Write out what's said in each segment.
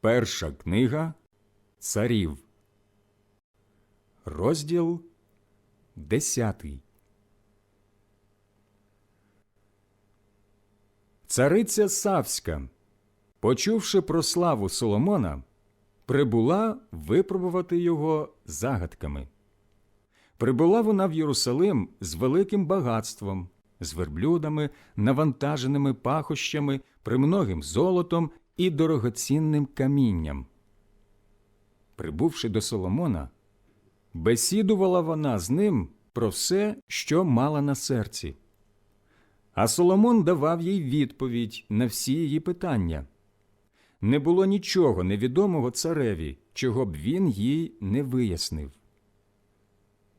Перша книга Царів, розділ десятий. Цариця Савська, почувши про славу Соломона, прибула випробувати його загадками. Прибула вона в Єрусалим з великим багатством, з верблюдами, навантаженими пахощами, премногим золотом і дорогоцінним камінням. Прибувши до Соломона, бесідувала вона з ним про все, що мала на серці. А Соломон давав їй відповідь на всі її питання. Не було нічого невідомого цареві, чого б він їй не вияснив.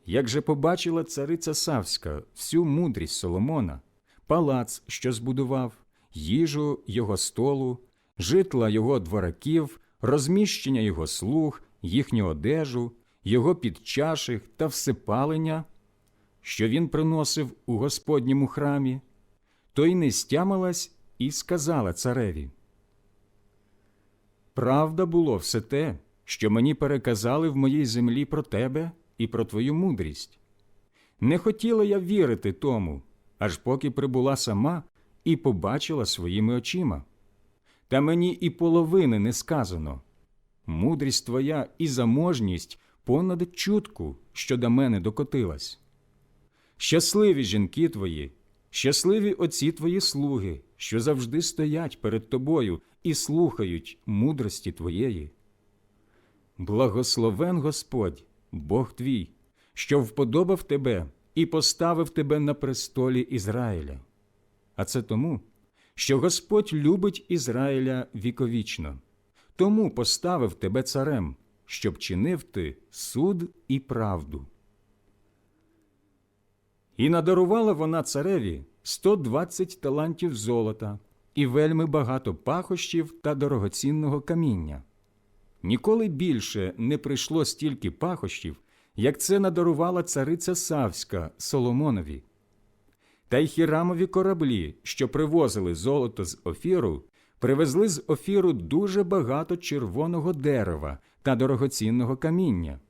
Як же побачила цариця Савська всю мудрість Соломона, палац, що збудував, їжу його столу, житла його двораків, розміщення його слуг, їхню одежу, його підчаших та всепалення, що він приносив у Господньому храмі, то й не стямилась і сказала цареві. Правда було все те, що мені переказали в моїй землі про тебе і про твою мудрість. Не хотіла я вірити тому, аж поки прибула сама і побачила своїми очима. Та мені і половини не сказано. Мудрість твоя і заможність понад чутку, що до мене докотилась. Щасливі жінки твої, щасливі оці твої слуги, що завжди стоять перед тобою і слухають мудрості твоєї. Благословен Господь, Бог твій, що вподобав тебе і поставив тебе на престолі Ізраїля. А це тому, що Господь любить Ізраїля віковічно, тому поставив тебе царем, щоб чинив ти суд і правду. І надарувала вона цареві 120 талантів золота і вельми багато пахощів та дорогоцінного каміння. Ніколи більше не прийшло стільки пахощів, як це надарувала цариця Савська Соломонові. Та й хірамові кораблі, що привозили золото з офіру, привезли з офіру дуже багато червоного дерева та дорогоцінного каміння.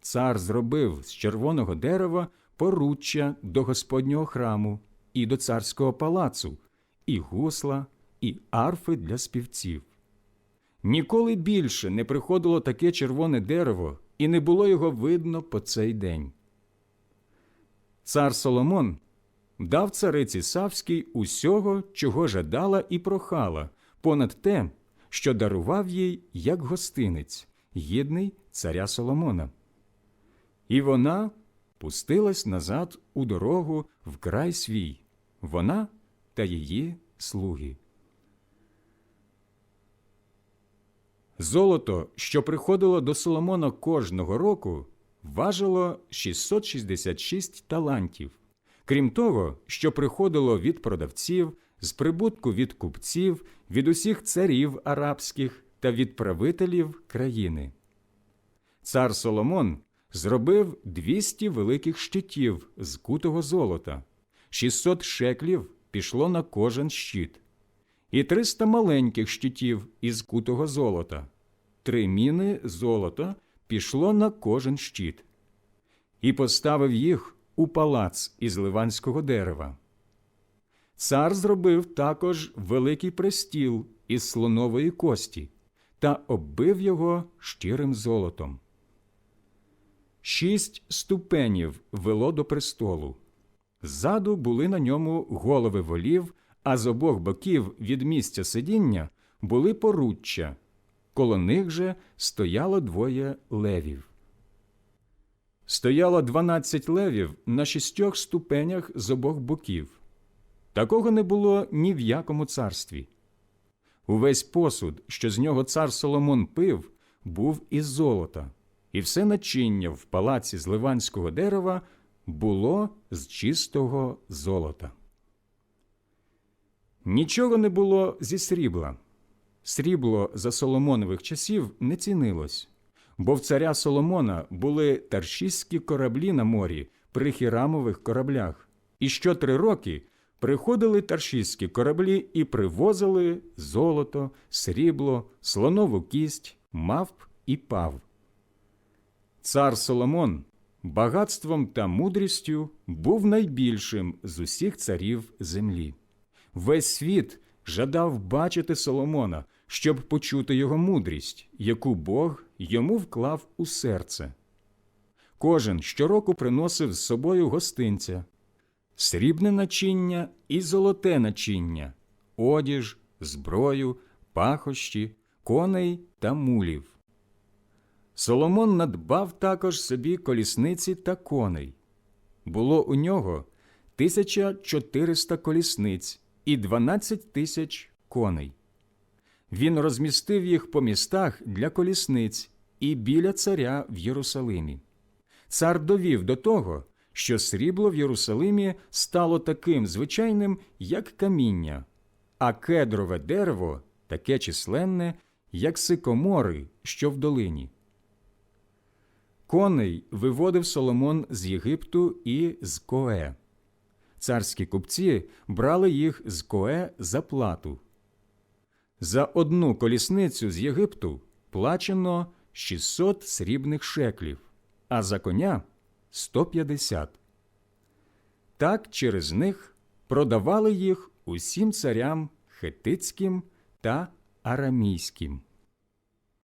Цар зробив з червоного дерева поруччя до Господнього храму і до царського палацу, і гусла, і арфи для співців. Ніколи більше не приходило таке червоне дерево, і не було його видно по цей день. Цар Соломон дав цариці Савській усього, чого жадала і прохала, понад те, що дарував їй як гостинець, гідний царя Соломона. І вона пустилась назад у дорогу в край свій, вона та її слуги. Золото, що приходило до Соломона кожного року, важило 666 талантів. Крім того, що приходило від продавців, з прибутку від купців, від усіх царів арабських та від правителів країни. Цар Соломон зробив 200 великих щитів з кутого золота, 600 шеклів пішло на кожен щит, і 300 маленьких щитів із кутого золота, три міни золота пішло на кожен щит, і поставив їх у палац із ливанського дерева. Цар зробив також великий престіл із слонової кості та оббив його щирим золотом. Шість ступенів вело до престолу. Ззаду були на ньому голови волів, а з обох боків від місця сидіння були поруччя. Коло них же стояло двоє левів. Стояло дванадцять левів на шістьох ступенях з обох боків. Такого не було ні в якому царстві. Увесь посуд, що з нього цар Соломон пив, був із золота, і все начиння в палаці з ливанського дерева було з чистого золота. Нічого не було зі срібла. Срібло за Соломонових часів не цінилось, бо в царя Соломона були таршістські кораблі на морі при хірамових кораблях, і що три роки приходили таршістські кораблі і привозили золото, срібло, слонову кість, мавп і пав. Цар Соломон багатством та мудрістю був найбільшим з усіх царів землі. Весь світ жадав бачити Соломона, щоб почути його мудрість, яку Бог йому вклав у серце. Кожен щороку приносив з собою гостинця, срібне начиння і золоте начиння, одіж, зброю, пахощі, коней та мулів. Соломон надбав також собі колісниці та коней. Було у нього 1400 колісниць і 12 тисяч коней. Він розмістив їх по містах для колісниць і біля царя в Єрусалимі. Цар довів до того, що срібло в Єрусалимі стало таким звичайним, як каміння, а кедрове дерево таке численне, як сикомори, що в долині. Коней виводив Соломон з Єгипту і з Коe. Царські купці брали їх з Коe за плату. За одну колісницю з Єгипту плачено 600 срібних шеклів, а за коня 150. Так через них продавали їх усім царям хетицьким та арамійським.